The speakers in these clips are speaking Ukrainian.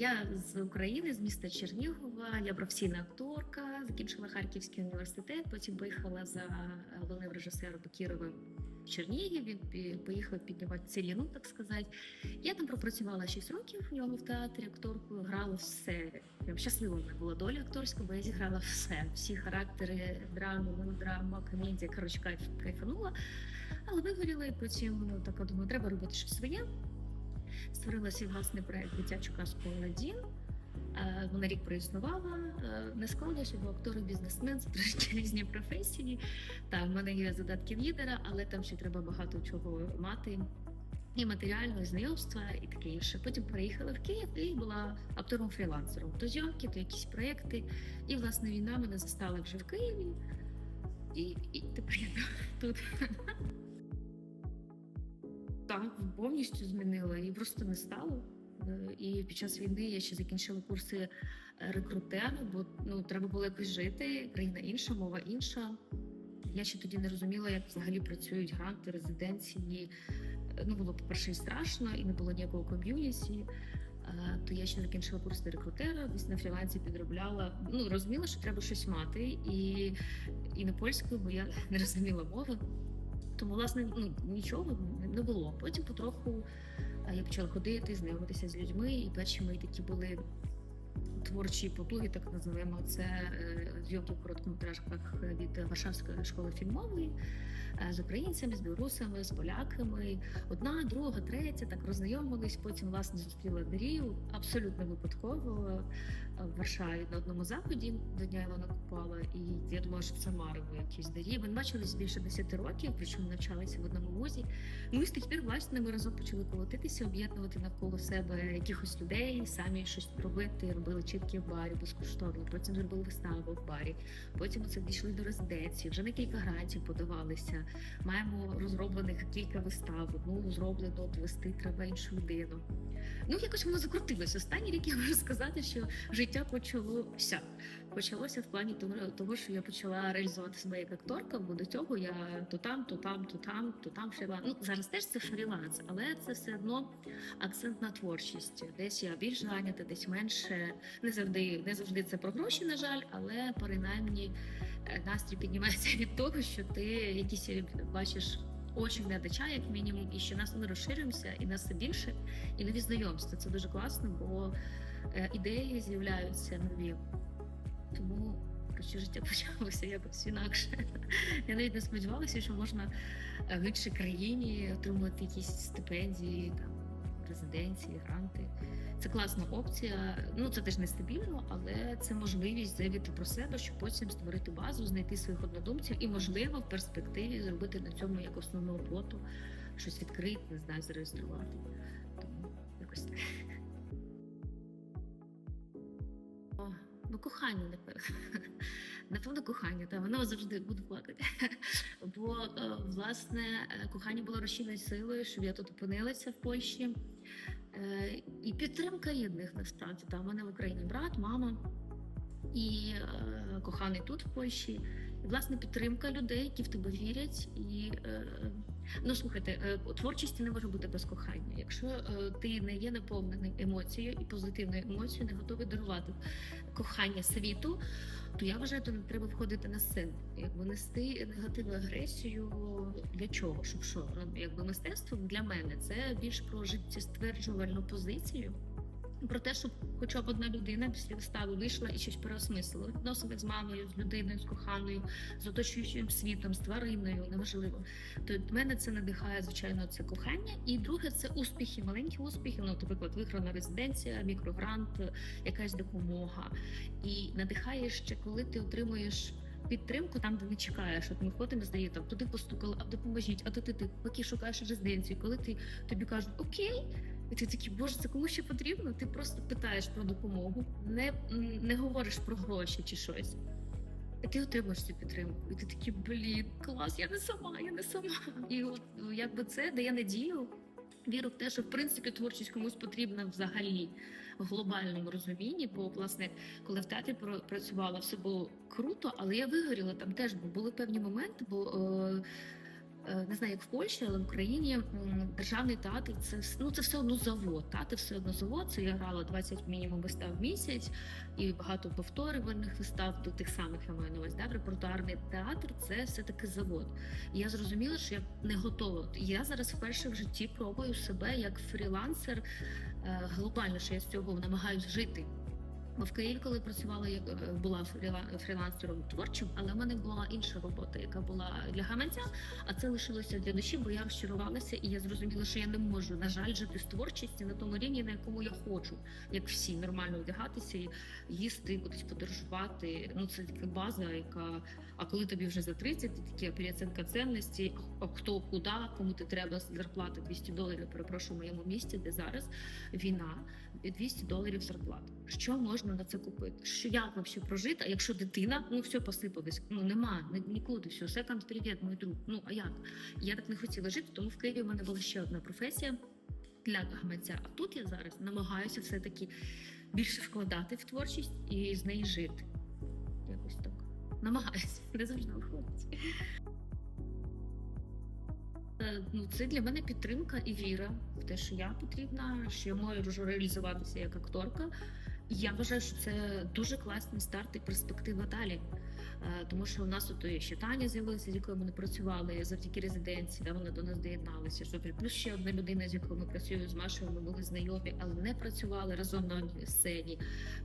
Я з України, з міста Чернігова. Я професійна акторка, закінчила Харківський університет. Потім поїхала за головним режисером Бакіровим в Чернігів. Він поїхав піднімати ціну, так сказати. Я там пропрацювала 6 років в нього в театрі акторкою, грала все. Прям щаслива мене була доля акторська, бо я зіграла все. Всі характери, драма, мелодрама, комедія. Коротше, кайф, кайфанула. Але вигоріла і потім ну, така думаю, треба робити щось своє. Створила свій власний проект дитячу казку Аладдін. Е, Вона рік проіснувала. Е, Не склалося, бо актор і бізнесмен це різні професії. Там в мене є задатки лідера, але там ще треба багато чого мати. І матеріального, знайомства, і таке інше. Потім переїхала в Київ і була актором фрілансером. То зйомки, то якісь проекти. І власне війна мене застала вже в Києві. І, і тепер я тут. Повністю змінила і просто не стало. Е, І під час війни я ще закінчила курси е, рекрутера, бо ну треба було якось жити. Країна інша, мова інша. Я ще тоді не розуміла, як взагалі працюють гранти, резиденції. Е, Ну було по-перше і страшно, і не було ніякого ком'юніті. То я ще закінчила курси рекрутера, десь на фрілансі підробляла. Ну розуміла, що треба щось мати, і, і на польською, бо я не розуміла мови. Тому, власне, ну нічого не було. Потім потроху е, я почала ходити, знайомитися з людьми, і перші мої такі були творчі потуги, так називаємо це е, зйомки в короткометражках від Варшавської школи фільмової е, з українцями, з білорусами, з поляками. Одна, друга, третя так роззнайомились. Потім власне зустріла Дарію абсолютно випадково е, в Варшаві на одному заході. До дня Івана Купала, і я думала, що це Марево якісь Дарії. Ми бачились більше 10 років, причому навчалися в одному вузі. Ну і з тих пір, бачите, ми разом почали колотитися, об'єднувати навколо себе якихось людей, самі щось робити, робили чітки в барі безкоштовно. Потім зробили виставу в барі. Потім це дійшли до резиденції. Вже на кілька грантів подавалися. Маємо розроблених кілька вистав. Одну зроблено довести треба іншу людину. Ну якось воно закрутилося. Останній рік я можу сказати, що життя почалося. Почалося в плані того, що я почала реалізувати себе як акторка, бо до цього я то там, то там, то там, то там фріланс. Ну зараз теж це фріланс, але це все одно акцент на творчість. Десь я більш зайнята, десь менше. Не завжди, не завжди це про гроші, на жаль, але принаймні е, настрій піднімається від того, що ти якісь бачиш. Очі глядача, як мінімум, і що нас ми розширюємося, і нас все більше, і нові знайомства. Це дуже класно, бо е, ідеї з'являються нові. Тому коротше, життя почалося якось інакше. Я навіть не сподівалася, що можна е, в іншій країні отримувати якісь стипендії, там резиденції, гранти. Це класна опція. Ну це теж нестабільно, але це можливість заявити про себе, щоб потім створити базу, знайти своїх однодумців і, можливо, в перспективі зробити на цьому як основну роботу, щось відкрити, не знаю, зареєструвати. Тому якось так. Ну, кохання, напевно. Напевно, кохання, та воно завжди буду плакати. Бо е, власне е, кохання було розчинною силою, щоб я тут опинилася в Польщі. Е, І підтримка рідних насправді. Там мене в Україні брат, мама і коханий тут в Польщі. І власне підтримка людей, які в тебе вірять. І ну слухайте, творчість у творчості не може бути без кохання. Якщо е, ти не є наповнений емоцією і позитивною емоцією, не готовий дарувати кохання світу, то я вважаю, то не треба входити на сцену. Якби нести негативну агресію для чого? Щоб що? Ну, Якби мистецтво для мене це більш про життєстверджувальну позицію. Про те, щоб хоча б одна людина після вистави вийшла і щось переосмислила в відносинах з мамою, з людиною, з коханою, з оточуючим світом, з твариною, неважливо. То від мене це надихає, звичайно, це кохання. І друге це успіхи, маленькі успіхи. Ну, наприклад, виграна резиденція, мікрогрант, якась допомога. І надихає ще, коли ти отримуєш. Підтримку там, де не чекаєш, от ми ходимо з нею, там туди постукали, а допоможіть, а то ти, ти поки шукаєш резиденцію, коли ти тобі кажуть окей, і ти такий, боже, це кому ще потрібно? Ти просто питаєш про допомогу, не, не говориш про гроші чи щось. І ти отримуєш цю підтримку. І ти такий, блін, клас, я не сама, я не сама. І от ну, якби це дає надію. Віру в те, що в принципі творчість комусь потрібна взагалі в глобальному розумінні. Бо, власне, коли в театрі працювала, все було круто, але я вигоріла там теж, бо були певні моменти, бо е, не знаю, як в Польщі, але в Україні державний театр це ну це все одно завод. Це все одно завод. Це я грала 20 мінімум вистав в місяць і багато повторювальних вистав до тих самих я маю на увазі. Репертуарний театр це все таки завод. І я зрозуміла, що я не готова. Я зараз вперше в житті пробую себе як фрілансер. е, Глобально, що я з цього намагаюсь жити. В Києві, коли працювала, я е, була фріла- фрілансером творчим, але в мене була інша робота, яка була для гаманця, а це лишилося для душі, бо я розчарувалася, і я зрозуміла, що я не можу, на жаль, жити з творчості на тому рівні, на якому я хочу, як всі нормально одягатися, і їсти, кудись подорожувати. Ну це така база, яка. А коли тобі вже за 30, ти такі переоцінка цінності, хто куди, кому ти треба зарплата 200 доларів. Перепрошую в моєму місті, де зараз війна. 200 доларів зарплата. Що можна на це купити? Що як взагалі прожити? А якщо дитина, ну все посипалось, ну нема, ні- нікуди, все, секонд, привіт, мій друг. Ну а як? Я так не хотіла жити, тому в Києві в мене була ще одна професія для гаманця. А тут я зараз намагаюся все-таки більше вкладати в творчість і з неї жити. Якось так. Намагаюся, не завжди виходить. Е, Ну, це для мене підтримка і віра в те, що я потрібна, що я можу реалізуватися як акторка. Я вважаю, що це дуже класний старт і перспектива далі. Е, Тому що у нас тут ще Таня з'явилася, з якою ми не працювали завдяки резиденції, де вона до нас доєдналася. Супер. Плюс ще одна людина, з якою ми працюємо з Машою, ми були знайомі, але не працювали разом на одній сцені.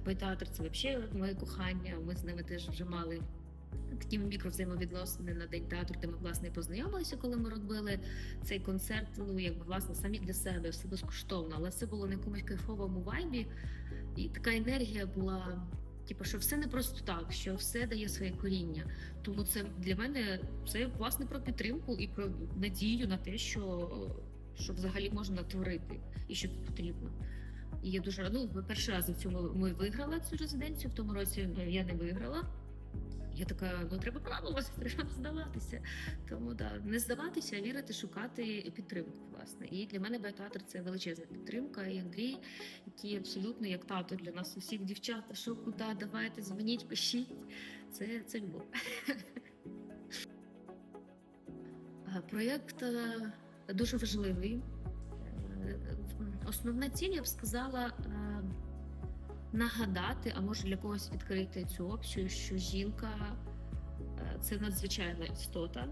Бо театр це взагалі моє кохання. Ми з ними теж вже мали такі мікровзаємовідносини на день театру, де ми власне познайомилися, коли ми робили цей концерт. Ну якби власне самі для себе, все безкоштовно, але це було на якомусь кайфовому вайбі, і така енергія була. Типу, що все не просто так, що все дає своє коріння. Тому це для мене це власне про підтримку і про надію на те, що, що взагалі можна творити і що потрібно. І я дуже рада. Ну, перший раз в цьому ми виграли цю резиденцію. В тому році ну, я не виграла. Я така, ну треба пробувати, треба здаватися. Тому да, не здаватися, а вірити, шукати підтримку. Власне, і для мене театр це величезна підтримка. І Андрій, який абсолютно як тато для нас усіх дівчат, що куди, давайте дзвоніть, пишіть. Це, це любов. Проєкт е, дуже важливий. Е, Основна ціль, я б сказала, нагадати, а може для когось відкрити цю опцію, що жінка е, це надзвичайна істота.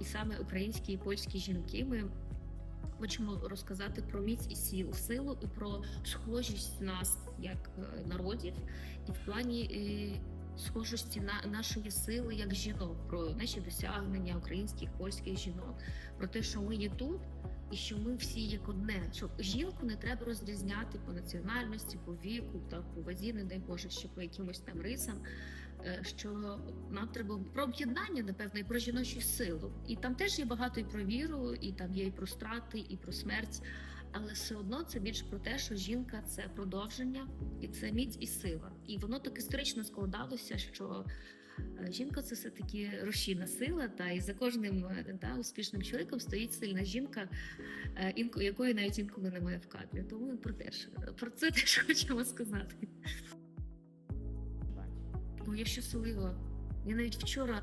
І саме українські і польські жінки ми хочемо розказати про міць і сілу, силу і про схожість нас як е, народів, і в плані е, схожості на нашої сили як жінок, про наші досягнення українських польських жінок, про те, що ми є тут. І що ми всі як одне, що жінку не треба розрізняти по національності, по віку, та по вазі, не дай Боже, ще по якимось там рисам. е, Що нам треба про об'єднання, напевно, і про жіночу силу. І там теж є багато і про віру, і там є і про страти, і про смерть. Але все одно це більш про те, що жінка це продовження, і це міць і сила. І воно так історично складалося, що жінка це все таки рушійна сила. Та і за кожним е, та, успішним чоловіком стоїть сильна жінка, е, інко- якої навіть інколи немає в кадрі. Тому про теж про це теж хочемо сказати. Ну, я щаслива. Я навіть вчора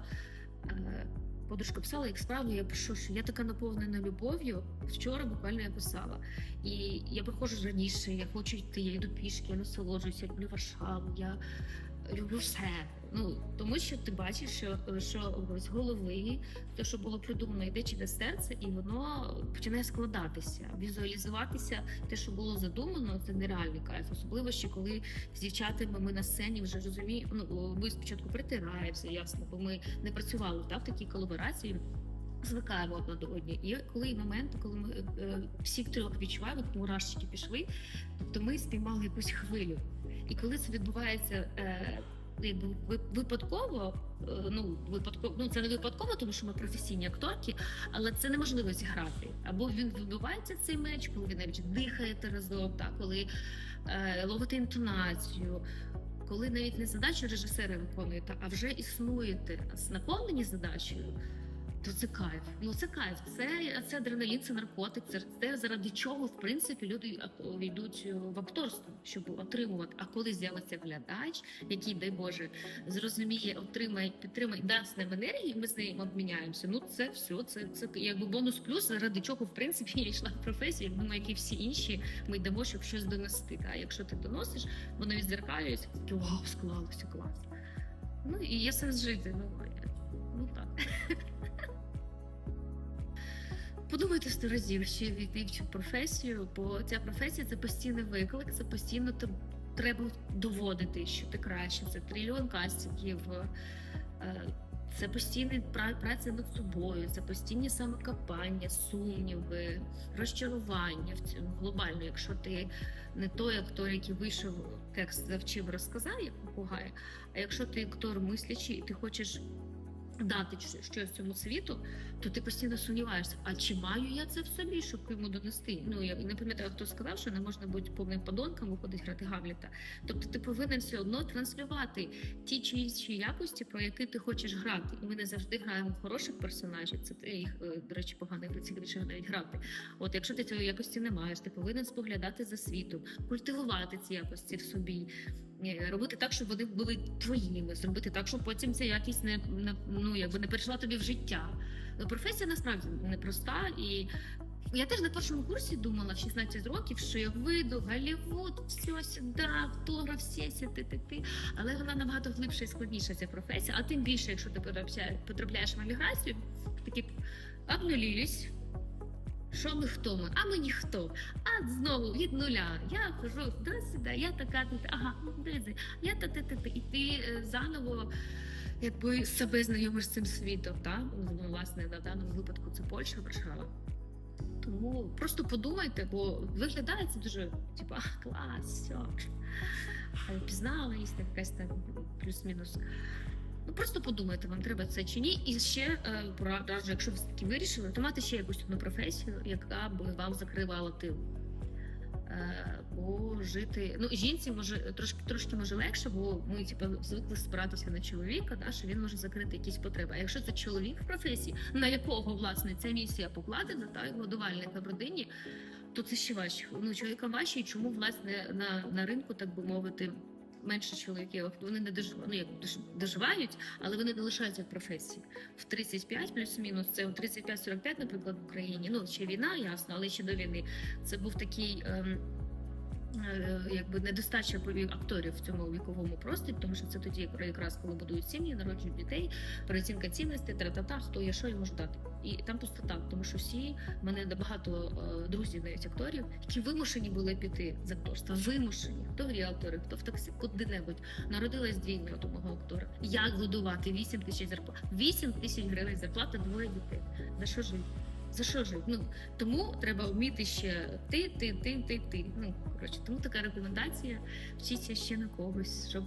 е, подружка писала, як справді, я пишу, що я така наповнена любов'ю. Вчора буквально я писала. І я приходжу раніше, я хочу йти, я йду пішки, я насолоджуюся, я люблю Варшаву, я люблю все. Ну тому що ти бачиш, що, що з голови те, що було придумано, йде через серце, і воно починає складатися, візуалізуватися. Те, що було задумано, це нереальний кайф. Особливо ще коли з дівчатами ми на сцені вже розуміємо. Ну ми спочатку притираємося, ясно, бо ми не працювали так в такій колаборації. Звикаємо одна до однієї. І коли момент, коли ми е, всі трьох відчуваємо, от мурашечки пішли, тобто ми спіймали якусь хвилю. І коли це відбувається е, якби випадково, е, ну випадково, ну це не випадково, тому що ми професійні акторки, але це неможливо зіграти. Або він відбувається цей меч, коли ви навіть дихаєте разом, так, коли е, ловите інтонацію. Коли навіть не задачу режисера виконуєте, а вже існуєте з наповнені задачею, то це кайф. Ну це кайф. Це, це адреналін, це наркотик. Це те, заради чого в принципі люди ак- йдуть в акторство, щоб отримувати. А коли з'явиться глядач, який, дай Боже, зрозуміє, отримає, підтримає, дасть нам енергію, ми з ним обміняємося. Ну це все, це, це якби бонус плюс, заради чого в принципі я йшла в професію. Я думаю, як і всі інші, ми йдемо, щоб щось донести. А якщо ти доносиш, воно відзеркалюється, таке вау, склалося клас. Ну і є сенс жити. Ну, ну так. Подумайте сто разів, чи війти в цю професію, бо ця професія це постійний виклик, це постійно треба доводити, що ти краще. Це трильйон кастингів, е, це постійна праця над собою, це постійні самокопання, сумніви, розчарування в цьому глобально. Якщо ти не той актор, який вийшов, текст завчив, розказав, як попугай, а якщо ти актор мислячий і ти хочеш дати щось цьому світу, то ти постійно сумніваєшся, а чи маю я це в собі, щоб йому донести? Ну я не пам'ятаю, хто сказав, що не можна бути повним подонком, виходить грати Гамліта. Тобто ти повинен все одно транслювати ті чи інші якості, про які ти хочеш грати. І ми не завжди граємо хороших персонажів. Це ти їх, е, до речі, погано цікавіше навіть грати. От якщо ти цієї якості не маєш, ти повинен споглядати за світом, культивувати ці якості в собі. Е, Робити так, щоб вони були твоїми, зробити так, щоб потім ця якість не, не ну якби не перейшла тобі в життя. Ну, професія насправді непроста, і я теж на першому курсі думала в 16 років, що я вийду, Голлівуд, все сюди, автограф, сесія, ти, ти, ти. Але вона набагато глибша і складніша ця професія. А тим більше, якщо ти потрапляєш в еміграцію, такі обнулілись. Що ми хто ми? А ми ніхто. А знову від нуля. Я кажу, да сюди, я така, ага, дивіться, я та ти, ти, ти. І ти е, заново якби себе знайомиш з цим світом, та? Ну, власне, на даному випадку це Польща, Варшава. Тому просто подумайте, бо виглядає це дуже, типу, а, клас, все. Пізнала, є якась там плюс-мінус. Ну просто подумайте, вам треба це чи ні. І ще е, пора- якщо ви таки вирішили, то мати ще якусь одну професію, яка б вам закривала тил. Е, бо жити, ну жінці може трошки трошки може легше, бо ми типу, звикли спиратися на чоловіка, да, що він може закрити якісь потреби. А якщо це чоловік в професії, на якого власне ця місія покладена, та годувальника в родині, то це ще важче. Ну чоловікам важче, і чому власне на, на ринку, так би мовити, менше чоловіків вони не доживають, ну як дож- доживають, але вони не лишаються в професії. В 35 плюс-мінус, це у 35-45, наприклад, в Україні. Ну ще війна, ясно, але ще до війни. Це був такий. Ем, Якби недостача акторів в цьому віковому просторі, тому що це тоді якраз коли будують сім'ї, народжують дітей, переоцінка цінностей, тра-та-та, хто є, що я можу дати. І там пустота, тому що всі в мене багато е, друзів, навіть акторів, які вимушені були піти з акторства. Вимушені, хто в ріалтори, хто в таксі, куди-небудь. Народилась двійня у мого актора. Як годувати 8 тисяч зарплат? 8 тисяч гривень зарплата двоє дітей. За що жити? За що жити? Ну тому треба вміти ще ти, ти, ти, ти, ти. Ну коротше, тому така рекомендація. Вчіться ще на когось, щоб